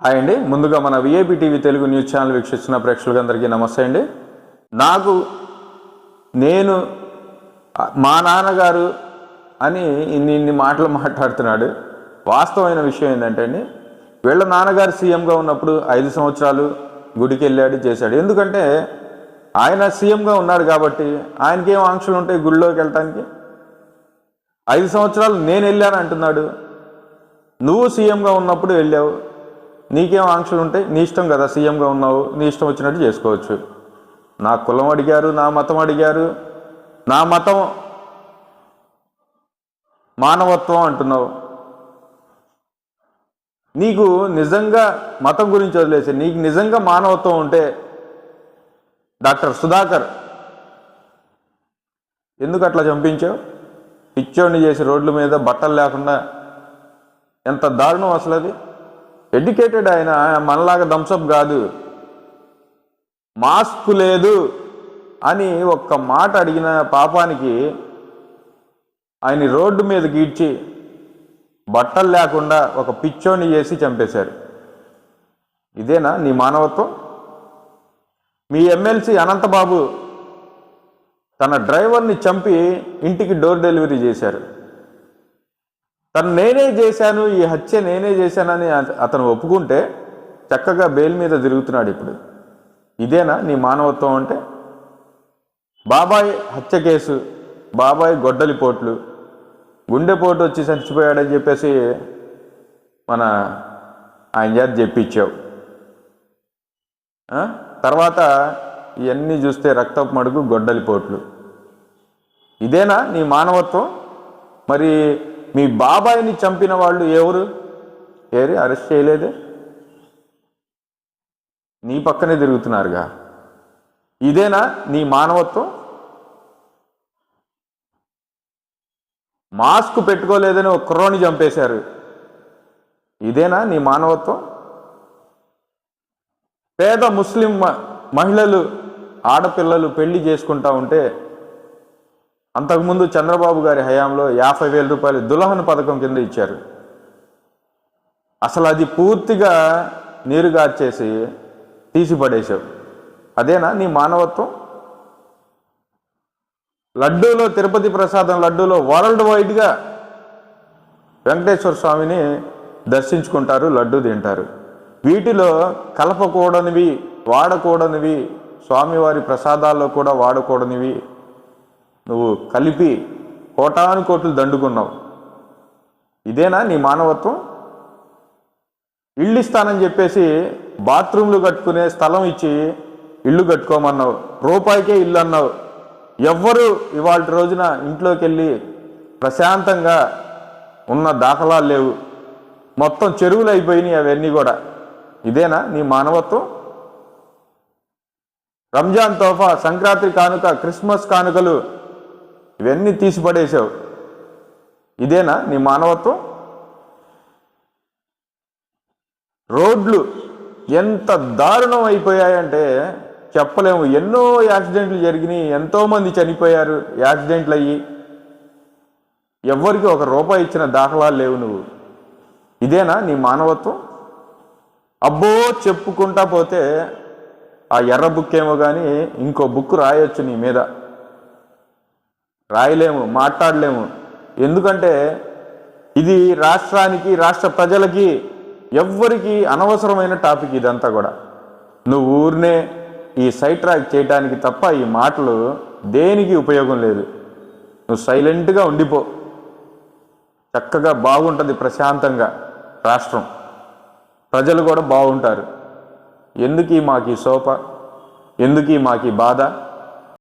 Hi అండి. ముందుగా మన VIP TV Telugu news channel వీక్షిస్తున్న ప్రేక్షకులందరికీ నమస్తే అండి. నాకు నేను మా నాన్నగారు అని ఇన్ని ఇన్ని మాటలు మాట్లాడుతున్నాడు. వాస్తవమైన విషయం ఏంటంటే అండి వీళ్ళ నాన్నగారు సీఎంగా ఉన్నప్పుడు ఐదు సంవత్సరాలు గుడికి వెళ్ళాడు చేశాడు. ఎందుకంటే ఆయన సీఎంగా ఉన్నాడు కాబట్టి ఆయనకేం ఆంక్షలు ఉంటాయి గుడిలోకి వెళ్ళటానికి? ఐదు సంవత్సరాలు నేను వెళ్ళాను అంటున్నాడు. నువ్వు సీఎంగా ఉన్నప్పుడు వెళ్ళావు. నీకేం ఆంక్షలు ఉంటాయి నీ ఇష్టం కదా సీఎంగా ఉన్నావు నీ ఇష్టం వచ్చినట్టు చేసుకోవచ్చు. నా కులం అడిగారు నా మతం అడిగారు నా మతం మానవత్వం అంటున్నావు. నీకు నిజంగా మతం గురించి వదిలేసి నీకు నిజంగా మానవత్వం ఉంటే డాక్టర్ సుధాకర్ ఎందుకు అట్లా చంపించావు? పిచ్చోడిని చేసి రోడ్ల మీద బట్టలు లేకుండా ఎంత దారుణం అసలు అది ఎడ్యుకేటెడ్ ఆయన మనలాగా దంసప్ కాదు. మాస్క్ లేదు అని ఒక్క మాట అడిగిన పాపానికి ఆయన రోడ్డు మీద గీడ్చి బట్టలు లేకుండా ఒక పిచ్చోని చేసి చంపేశారు. ఇదేనా నీ మానవత్వం? మీ ఎమ్మెల్సీ అనంతబాబు తన డ్రైవర్ని చంపి ఇంటికి డోర్ డెలివరీ చేశారు. తను నేనే చేశాను ఈ హత్య నేనే చేశానని అతను ఒప్పుకుంటే చక్కగా బెయిల్ మీద తిరుగుతున్నాడు ఇప్పుడు. ఇదేనా నీ మానవత్వం అంటే? బాబాయ్ హత్య కేసు బాబాయ్ గొడ్డలిపోట్లు గుండెపోటు వచ్చి చచ్చిపోయాడని చెప్పేసి మన ఆయన చేత చెప్పించావు. తర్వాత ఇవన్నీ చూస్తే రక్తపు మడుగు గొడ్డలిపోట్లు ఇదేనా నీ మానవత్వం? మరి మీ బాబాయిని చంపిన వాళ్ళు ఎవరు? ఏరి అరెస్ట్ చేయలేదే? నీ పక్కనే తిరుగుతున్నారుగా. ఇదేనా నీ మానవత్వం? మాస్క్ పెట్టుకోలేదని ఒక కుర్రోని చంపేశారు. ఇదేనా నీ మానవత్వం? పేద ముస్లిం మ- మహిళలు ఆడపిల్లలు పెళ్ళి చేసుకుంటా ఉంటే అంతకుముందు చంద్రబాబు గారి హయాంలో యాభై వేల రూపాయలు దులహన్ పథకం కింద ఇచ్చారు. అసలు అది పూర్తిగా నీరుగార్చేసి తీసిపడేశావు. అదేనా నీ మానవత్వం? లడ్డూలో తిరుపతి ప్రసాదం లడ్డూలో వరల్డ్ వైడ్గా వెంకటేశ్వర స్వామిని దర్శించుకుంటారు లడ్డు తింటారు. వీటిలో కలపకూడనివి వాడకూడనివి స్వామివారి ప్రసాదాల్లో కూడా వాడకూడనివి నువ్వు కలిపి కోటాను కోట్లు దండుకున్నావు. ఇదేనా నీ మానవత్వం? ఇళ్ళు ఇస్తానని చెప్పేసి బాత్రూమ్లు కట్టుకునే స్థలం ఇచ్చి ఇల్లు కట్టుకోమన్నావు. రూపాయికే ఇల్లు అన్నావు. ఎవ్వరు ఇవాళ రోజున ఇంట్లోకి వెళ్ళి ప్రశాంతంగా ఉన్న దాఖలాలు లేవు. మొత్తం చెరువులు అయిపోయినాయి అవన్నీ కూడా. ఇదేనా నీ మానవత్వం? రంజాన్ తోఫా సంక్రాంతి కానుక క్రిస్మస్ కానుకలు ఇవన్నీ తీసి పడేసావు ఇదేనా నీ మానవత్వం? రోడ్లు ఎంత దారుణం అయిపోయాయంటే చెప్పలేము. ఎన్నో యాక్సిడెంట్లు జరిగినాయి. ఎంతోమంది చనిపోయారు యాక్సిడెంట్లు అయ్యి ఎవ్వరికి ఒక రూపాయి ఇచ్చిన దాఖలాలు లేవు నువ్వు. ఇదేనా నీ మానవత్వం? అబ్బో చెప్పుకుంటా పోతే ఆ ఎర్ర బుక్ ఏమో కానీ ఇంకో బుక్ రాయొచ్చు నీ మీద. రాయలేము మాట్లాడలేము. ఎందుకంటే ఇది రాష్ట్రానికి రాష్ట్ర ప్రజలకి ఎవ్వరికి అనవసరమైన టాపిక్ ఇదంతా కూడా. నువ్వు ఊరినే ఈ సైట్ ట్రాక్ చేయడానికి తప్ప ఈ మాటలు దేనికి ఉపయోగం లేదు. నువ్వు సైలెంట్గా ఉండిపో. చక్కగా బాగుంటుంది ప్రశాంతంగా రాష్ట్రం. ప్రజలు కూడా బాగుంటారు. ఎందుకు మాకు ఈ సోప ఎందుకు మాకు ఈ బాధ?